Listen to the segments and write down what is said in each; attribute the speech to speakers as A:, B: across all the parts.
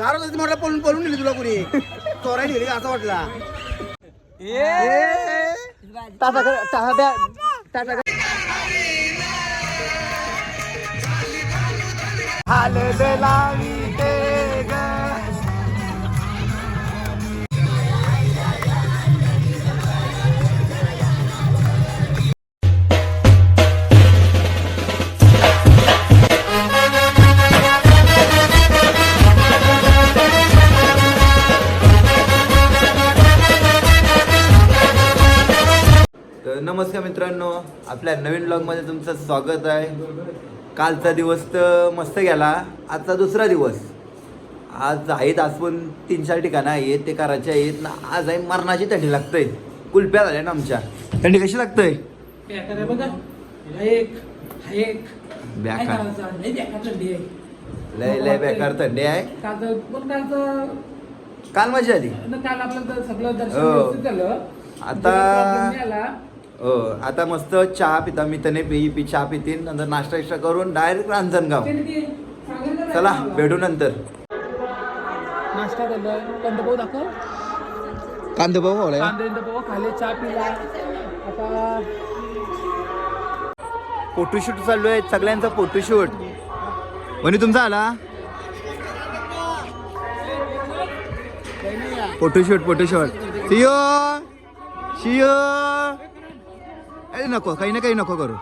A: दारू होती म्हटलं पळून पळून नेली तुला कोणी? चोराय नेली का असं वाटला?
B: टाटा कर-
C: नमस्कार मित्रांनो आपल्या नवीन ब्लॉगमध्ये तुमचं स्वागत आहे. कालचा दिवस तर मस्त गेला आजचा दुसरा दिवस. आज आहेत आज पण तीन चार ठिकाणं आहेत ते करायचे आहेत ना आज आहे मरणाची थंडी लागतंय. कुल्प्या झाल्या ना आमच्या. थंडी कशी लागतंय?
D: बेकार? लय बेकार थंडी आहे.
C: लय बेकार थंडी आहे. काल मजा आली.
D: काल आपलं सगळं
C: हो. आता- हो आता मस्त चहा पिता मी तने पी पी चहा पितीन नंतर नाश्ता इष्टा करून डायरेक्ट रांजणगाव चला. भेटू नंतर.
D: नाश्ता दाखव.
C: कांदे भाऊ
D: पोहा खाले चहा पिला. आता
C: फोटोशूट चालू आहे सगळ्यांचा फोटोशूट. वनी तुमचा आला? Photoshoot photoshoot. शियो शियो अरे नको काही ना काही नको करू.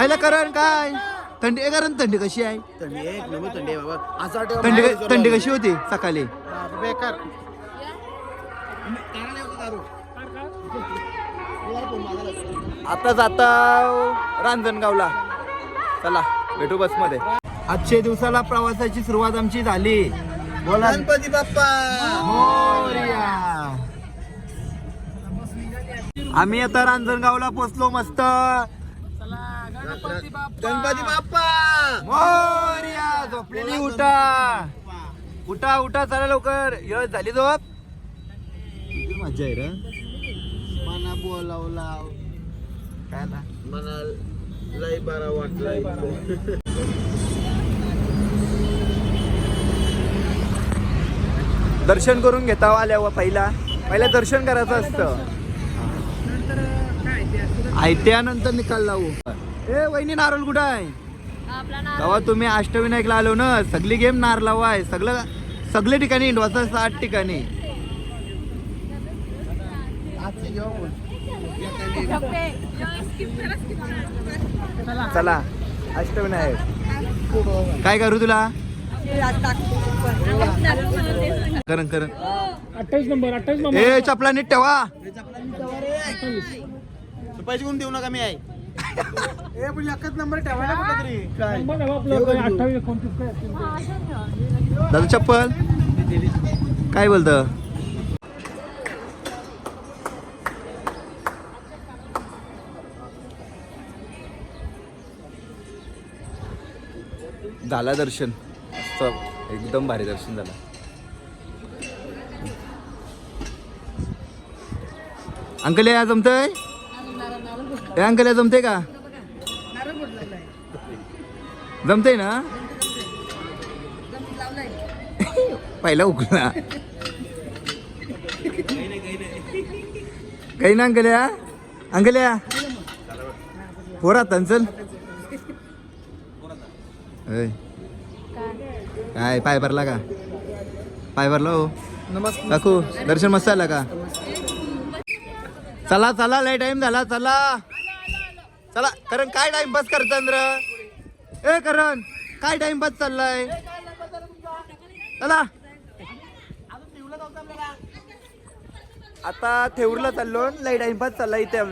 C: आयला करण काय? थंडी ए, करण थंडी कशी आहे?
A: थंडी आहे एक नंबर थंडी आहे बाबा. असं वाटतं
C: थंडी
A: बाहेर जोर
C: थंडी
A: लावला.
C: कशी होती सकाळी?
A: बेकार.
C: आता जाता रांजणगावला. चला भेटू बसमध्ये. आजच्या दिवसाला प्रवासाची सुरुवात आमची झाली. बोला.
A: गणपती बाप्पा!
C: मोरया. आम्ही आता रांजणगावला पोचलो मस्त.
A: गणपती बाप्पा!
C: मोरया झोपलेली उठा. उठा उठा चला लवकर. यश झाली झोप. मजा आहे
A: मना बोलावला.
C: काय ना
A: मना लय बरा वाटला
C: दर्शन करून घेता आल्यावर पहिला. पहिला दर्शन करायचं असतं. त्यानंतर निकाल लावू. ए वहिनी नारळ कुठं आहे? तेव्हा तुम्ही अष्टविनायकला आलो ना सगळी गेम नारलावा आहे सगळं सगळे ठिकाणी इंडवाचा सात ठिकाणी. चला अष्टविनायक. काय करू तुला? करण करण.
D: अठ्ठावीस नंबर अठ्ठावीस नंबर.
C: ए चपला नीट ठेवा
A: पैसे कोण देऊ नका मी आहे. ए पण एकच नंबर ठेवायला कुठं तरी. काय?
D: अठ्ठावीस एकोणतीस ते.
C: दादा चप्पल? काय बोलत? झाला दर्शन. मस्त. एकदम भारी दर्शन झालं. अंकल या जमतय? ए अंकल जमते का? जमते ना? पहिला उकला काही ना अंकल्या? अंकल्या? पोरा तंचल होय. काय पाय भरला का? पाय भरला हो.
A: नमस्कार
C: काकू दर्शन मस्त आला का? चला चला लय टाइम झाला चला. चला करण काय टाइमपास करत ए करण काय टाइमपास चाललाय? चला. आता थेऊरला चाललो लय टाइमपास चाललाय इथे.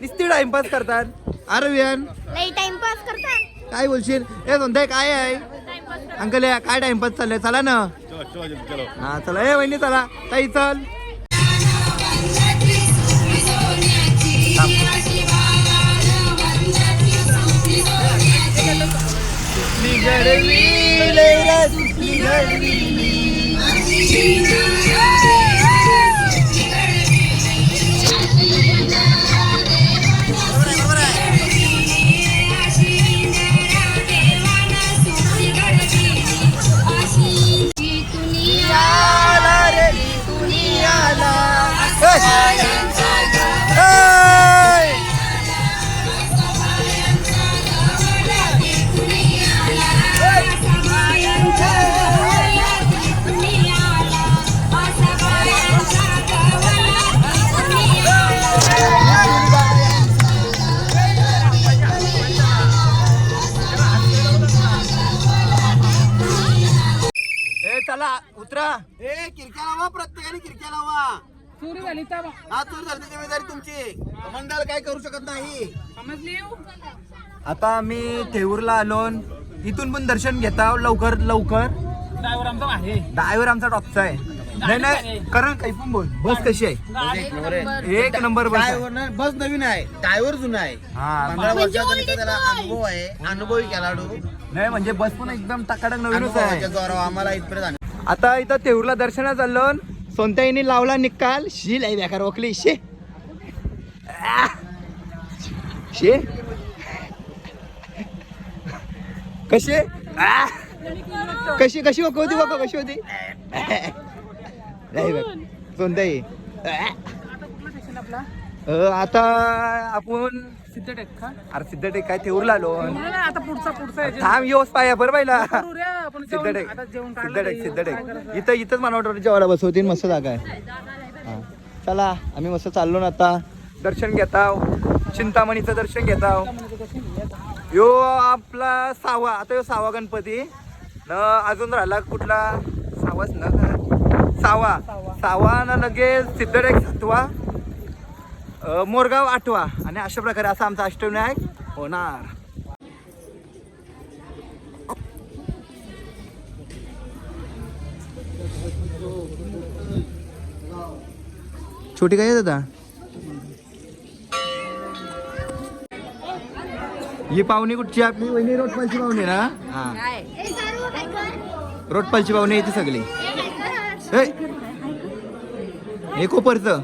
C: नुसती टाइमपास करतात. अरे
E: लई टाइमपास करतात.
C: काय बोलशील? ए कोणताय काय आहे अंकल या काय टाइमपास चाललाय? चला ना. हा चला. ए वहिनी चला. ताई चल चला.
A: நடுவீ मंडळ काय करू शकत नाही.
D: समजली?
C: आता आम्ही थेऊरला आलो. इथून पण दर्शन घेता लवकर लवकर.
D: ड्रायव्हर आमचा आहे
C: ड्रायव्हर आमचा टॉपचा आहे. नाही नाही करण काही पण बोल. बस कशी आहे? एक नंबर. बस आहे.
A: ड्रायव्हर ना बस नवीन आहे. ड्रायव्हर जुना आहे.
C: हा.
A: पंधरा वर्षाचा नुसता त्याला अनुभव आहे अनुभवी खेळाडू.
C: नाही म्हणजे बस पण एकदम टकाटक नवीनच
A: अनुभवाच्या
C: आहे.
A: जोरावर आम्हाला इथपर्यंत आणलं.
C: आता इथं तेऊरला दर्शनात चाललो. सोनताईने लावला निकाल. शी लाई बेकार ओकली शे! शे? कशी कशी कशी वक होती वक कशी होती? नाही बघ सोनताई आता आपण
D: सिद्धटेक का
C: अरे सिद्धटेक काय तेऊरला आलो
D: आता पुढचा पुढचा
C: थांब योस पाया बरं पाहिला सिद्धटेक सिद्धटेक सिद्धटेक. इथं इथंच मला वाटतं जेवायला बसवतील मस्त जागा आहे. चला आम्ही मस्त चाललो ना आता. दर्शन घेताव. चिंतामणीचं दर्शन घेताव. यो आपला सावा आता यो सावा गणपती. न अजून राहिला कुठला? सावाच न? सावा सावा न लगेच सिद्धटेक सातवा मोरगाव आठवा. आणि अशा प्रकारे असा आमचा अष्टविनायक होणार. छोटी काय दादा? ही पाहुणी कुठची आपली वहिनी रोटपालची पाहुणी ना. हा.
E: ए, सारू, काय कर?
C: रोटपालची पाहुणी येते सगळी? हे हे कोपरचं.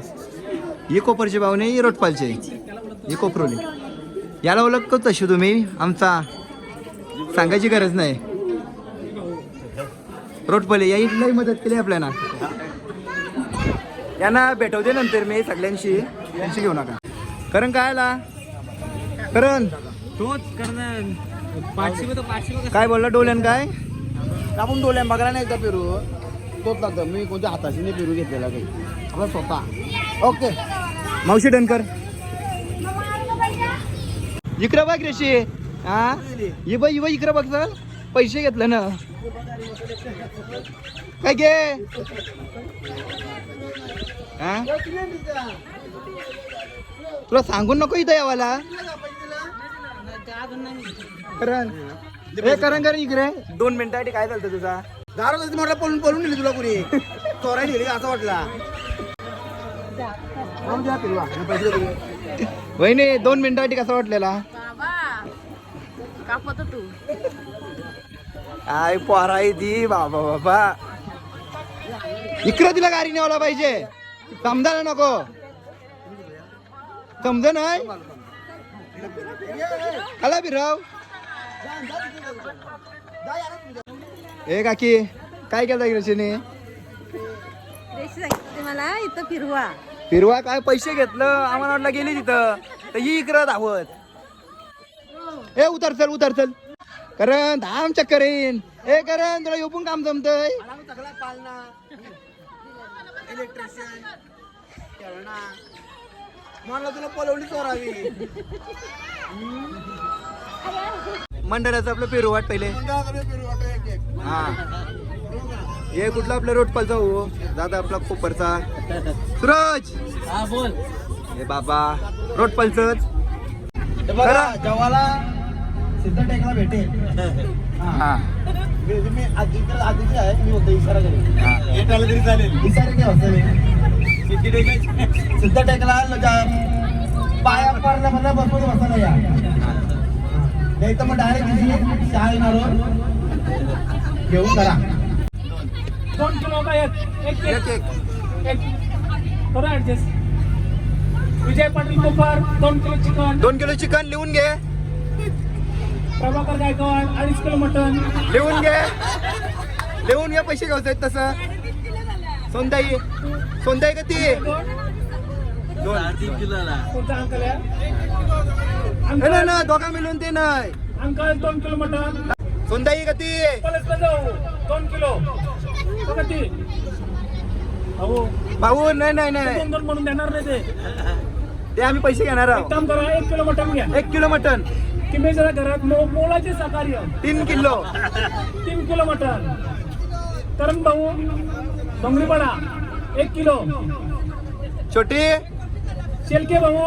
C: ही कोपरची पाहुणे ही रोटपालची. ही कोपरोली याला ओळखतो तशी तुम्ही आमचा. सांगायची गरज नाही. रोटपले या लई मदत केली आपल्याला. यांना भेटवते नंतर मी सगळ्यांशी. यांशी घेऊ नका. करण काय आला? करण.
D: तोच पाचशे बघ, पाचशे.
C: काय बोलला डोल्यान काय?
A: आपण डोल्या बघायला नाही एकदा पेरू तोच लागतं. मी कोणत्या हाताशी नाही पेरू घेतलेला काही. आपला स्वतः. ओके.
C: मावशी डनकर. इकडं बघ रेशी हा? ये बघ इव इकडं बघ चल पैसे घेतलं ना. काय घे हा? तुला सांगून नको इथं यावाला. करण. करण इकडे. दोन मिनिटासाठी काय चालतं तुझा?
A: दारू म्हटलं पळून पळून नेली तुला कुणी. चोरायला नेली का असं वाटला.
C: वहिनी दोन मिनिटासाठी कसं वाटलेला?
B: कापत तू
C: काय पोराय दी बाबा बाबा. इकडं तिला गाडी न्यावला पाहिजे. समजायला नको. समज नाही? आला बिराव ए काकी काय केलं इकडे
B: रेशी सांगितली मला इथं फिरवा.
C: फिरवा काय पैसे घेतलं? आम्हाला वाटलं गेली तिथं. तर ही इकडं धावत. ए उतर चल उतर चल. करण धाम चक्कर येईन ए करण तुला येऊन काम जमतय.
A: इलेक्ट्रिशियन मला तुला पलवली चोरावी.
C: मंडळाचं आपलं पेरू वाट पहिले. हा. हे कुठला आपल्या रोटपालचा हो? दादा आपला कोपरचा. सूरज!
D: हा बोल.
C: हे बाबा रोटपालच
A: हे जेव्हाला सिद्ध टेकला भेटेल.
C: हा.
A: मी मी आधीचे आधीचे आहे मी होतो इशारा
C: हा.
A: एकाला तरी चालेल. इशारा काय होतं सिद्ध टेकला लजा- पाया पडल्या म्हणलं बसमध्ये बसायला या. नाही तर मग डायरेक्ट शाळा येणार घेऊन करा
D: दोन किलो का एक एक.
C: एक
D: करू ऍडजस्ट विजय पाटील कोपर दोन किलो चिकन.
C: दोन किलो चिकन लिहून घे.
D: प्रभाकर गायकवाड अडीच किलो मटन
C: लिहून घे. लिहून घे पैसे घ्यायचे आहेत तसं. सोनताई सोनताई किती? दोन.
D: कोणता अंकल
C: नाही दोघा मिळून ते नाही.
D: अंकल दोन किलो मटन
C: सोनताई किती?
D: कॉलेजला जाऊ. दोन किलो. ती.
C: भाऊ नाही नाही नाही.
D: दोन दोन म्हणून देणार नाही ते.
C: ते आम्ही पैसे घेणार आहोत.
D: काम करा एक किलो मटन घ्या.
C: एक किलो मटन
D: की मी जरा घरात मो- मोलाचे सहकार्य
C: तीन किलो.
D: तीन किलो मटन करण भाऊ डोंगरीपाडा एक किलो.
C: छोटी.
D: शेलके भाऊ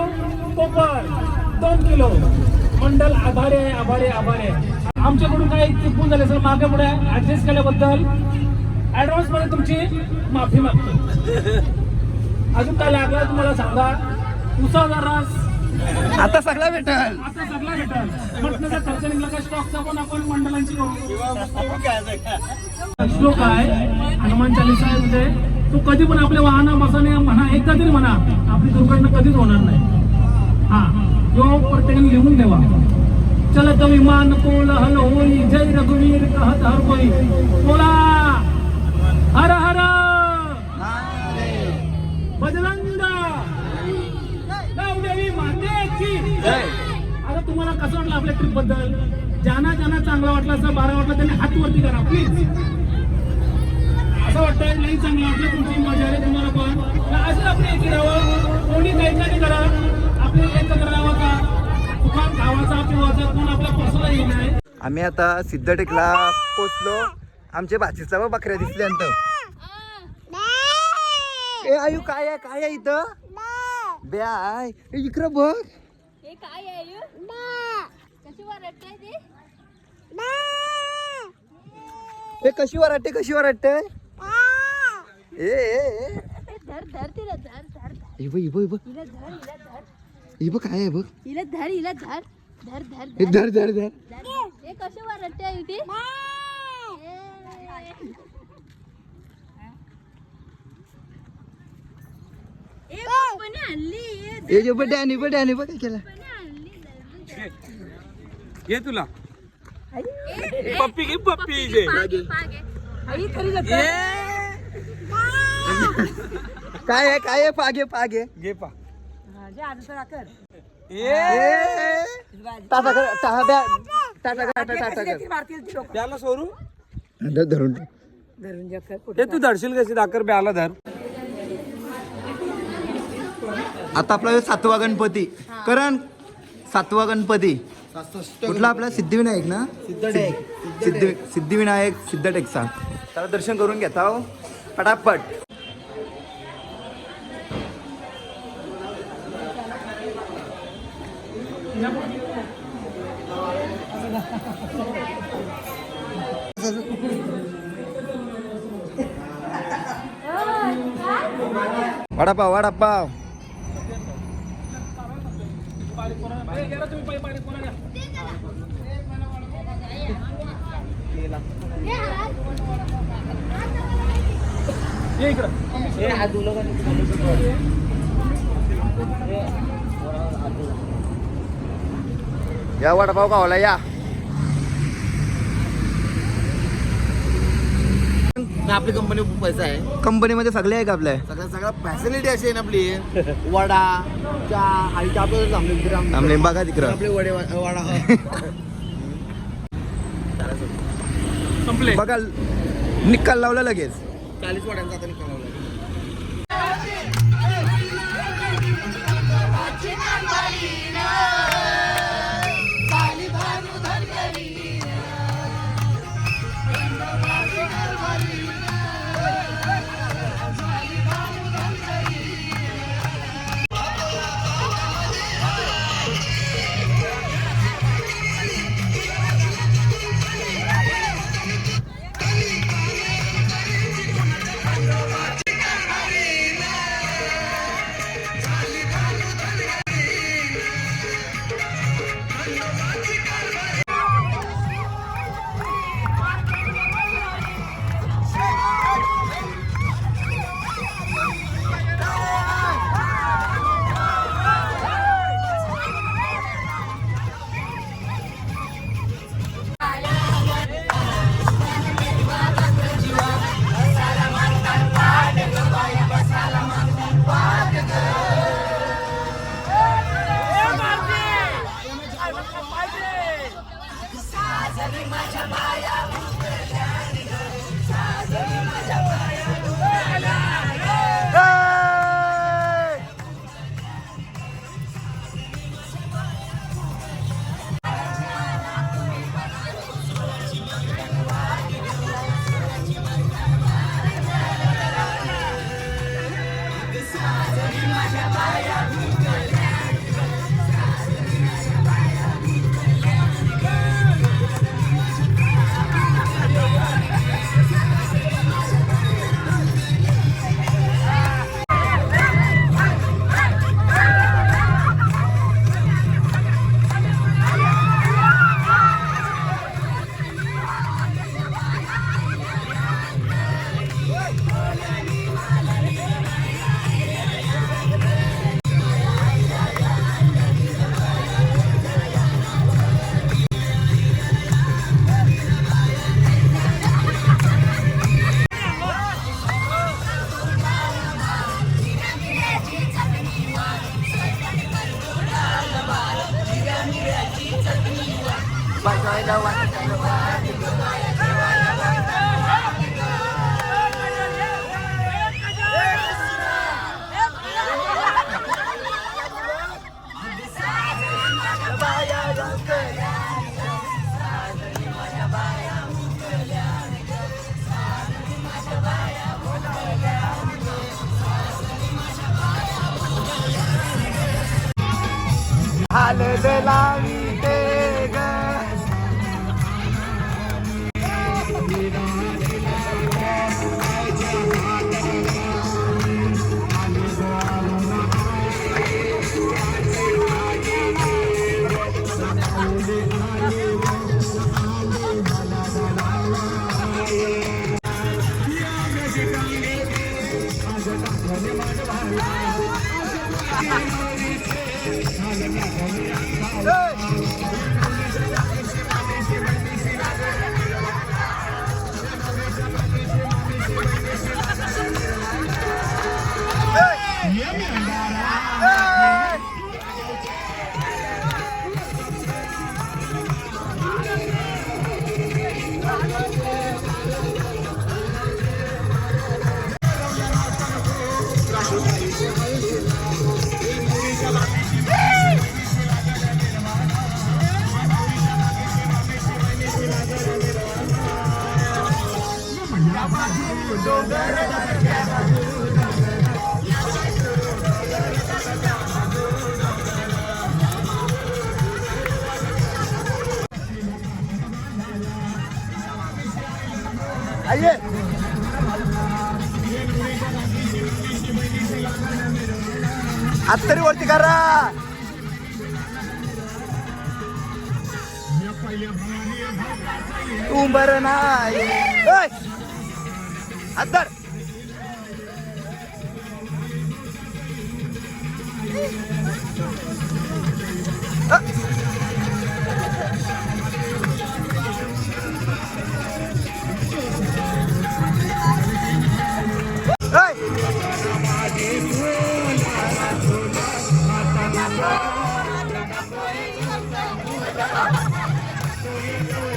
D: कोपर दोन किलो. मंडल आभारी आहे आभारी आभारी आहे. आमच्याकडून काही चुकून झाले सर मागे पुढे ऍडजस्ट केल्याबद्दल ऍडव्हान्समध्ये तुमची माफी मागतो. अजून काय लागलं तुम्हाला सांगा? उसाचा रस
C: आता सगळा भेटल.
D: आता सगळा भेटल. म्हटलं खर्च निघला का स्टॉकचा पण आपण मंडळांची श्लोक आहे हनुमान चालीसा आहे म्हणजे तू कधी पण आपल्या वाहना बसाने म्हणा एकदा तरी म्हणा आपली दुर्घटना कधीच होणार नाही. हा जो प्रत्येकाने लिहून ठेवा. चलत विमान कोल हल होई जय रघुवीर कहत हर कोई. बोला! हर प्लीज असं वाटतंय नाही चांगलं वाटलं तुमची मजा आली तुम्हाला पण. असं आपले एकी राहावं. कोणी काही नाही करा. आपले एकत्र राहावं का? पिवाचा कोण आपल्या पसला येणार
C: आम्ही आता सिद्धटेकला पोचलो. आमचे भाचीचा व बकऱ्या दिसल्यानंतर. ए आयु काय आहे? काय आहे इथं? ब्या आहे ए, इकडं बघ.
B: हे काय आहे कशी ते?
C: ए कशी वाटते कशी वाटते ए ए, ए.
B: धर धर तिला धर धर धर.
C: बघ बघ बघ.
B: हिला धर हिला धर.
C: बघ काय आहे बघ.
B: हिला धर हिला धर. धर धर
C: हे धर धर. धर
B: धर. हे कशी वाटते ती
C: हे जे बड्डे आणि बड्डे आणि बघ काय केलं.
D: ये तुला. पप्पी घे पप्पी घे
C: काय आहे काय आहे पागे पागे?
D: घे पा.
C: टाटा कर टाटा द्या. टाटा कर टाटा कर.
D: त्याला सोडू?
C: धर- धरून.
D: हे तू धरशील कशी? दाकर ब्याला धर.
C: आता आपला सातवा गणपती. करण सातवा गणपती कुठला आपला? सिद्धिविनायक ना?
A: सिद्धटेक.
C: सिद्धी सिद्धिविनायक सिद्धटेकचा त्याला दर्शन करून घेता पटापट. वडापाव वडापाव
D: ये इकडं.
C: या वडापाव खावाला या.
A: आपली कंपनी पैसा आहे.
C: कंपनीमध्ये सगळे आहे का आपल्या
A: सगळ्या सगळ्या फॅसिलिटी अशी आहे ना आपली. वडा चहा आणि चहा पण थांबले तिकडे
C: थांबले बघा तिकडं.
A: आपले वडे वडा.
D: संपले.
C: बघा निकाल लावला लगेच.
A: चाळीस वड्यांचा आता निकाल लावला.
C: तरी वरती करा तू बरं नाही ओय! हात धर. अ!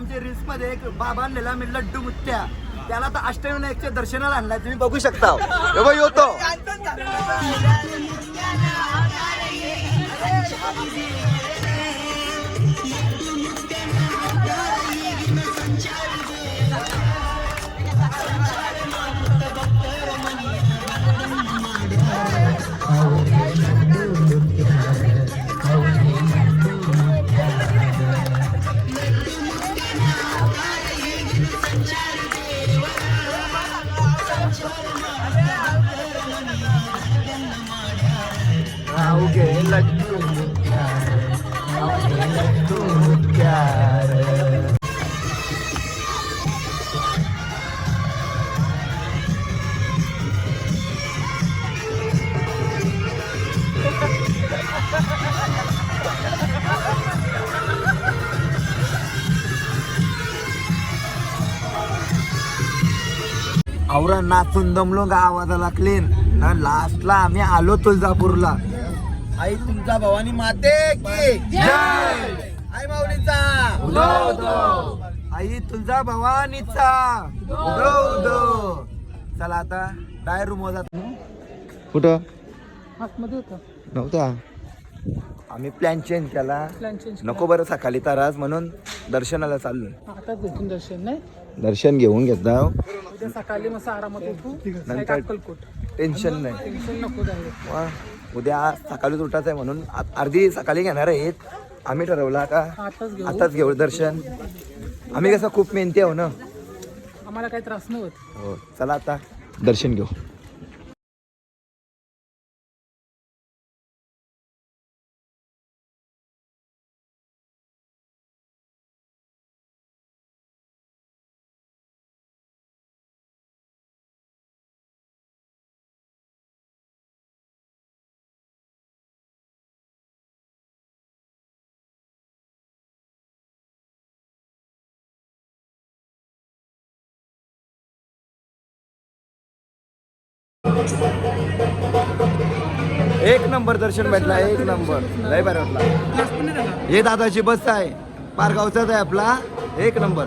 C: आमच्या रील्समध्ये एक बाबा आणलेला मी लड्डू मुत्त्या त्याला तर अष्टविनायकच्या दर्शनाला आणलाय तुम्ही बघू शकता. हे बघ, येतो औरा नाचून दमलो गावाला क्लीन ना लास्टला आम्ही आलो तुळजापूरला. आई तुमचा भवानी माते की? जय! आई माऊलीचा. आई तुळजा भवानीचा. उदो उदो चला आता डाय रूम जात. कुठं?
D: आतमध्ये होतं.
C: नव्हता. आम्ही प्लॅन चेंज केला.
D: प्लॅन चेंज
C: नको बरं सकाळी तर आज म्हणून दर्शनाला चाललो.
D: दर्शन नाही?
C: दर्शन घेऊन घेता
D: उद्या सकाळी मस्त आरामात उठू.
C: नंतर- टेन्शन नाही.
D: टेन्शन नको
C: वा, उद्या सकाळीच उठायचं आहे म्हणून अर्धी सकाळी घेणार आहेत. आम्ही ठरवलं
D: घेऊ.
C: आताच घेऊ दर्शन. आम्ही कसं खूप मेहनती आहो ना?
D: आम्हाला काही त्रास नाही होत.
C: हो चला आता. दर्शन घेऊ. एक नंबर दर्शन भेटला एक नंबर. लय बरं वाटला. हे दादाची बस आहे. पारगावचाच आहे आपला. एक नंबर.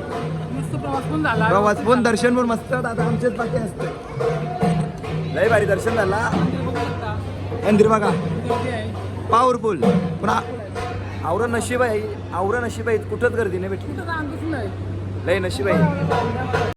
D: प्रवास पण
C: दर्शन पण मस्त. दादा आमचेच बाकी असते. लय भारी दर्शन झाला. मंदिर बघा. पॉवरफुल पण आवरं नशीब आहे आवरं नशीब आहे कुठंच गर्दी नाही भेटली.
D: नाही
C: लय नशीब आहे.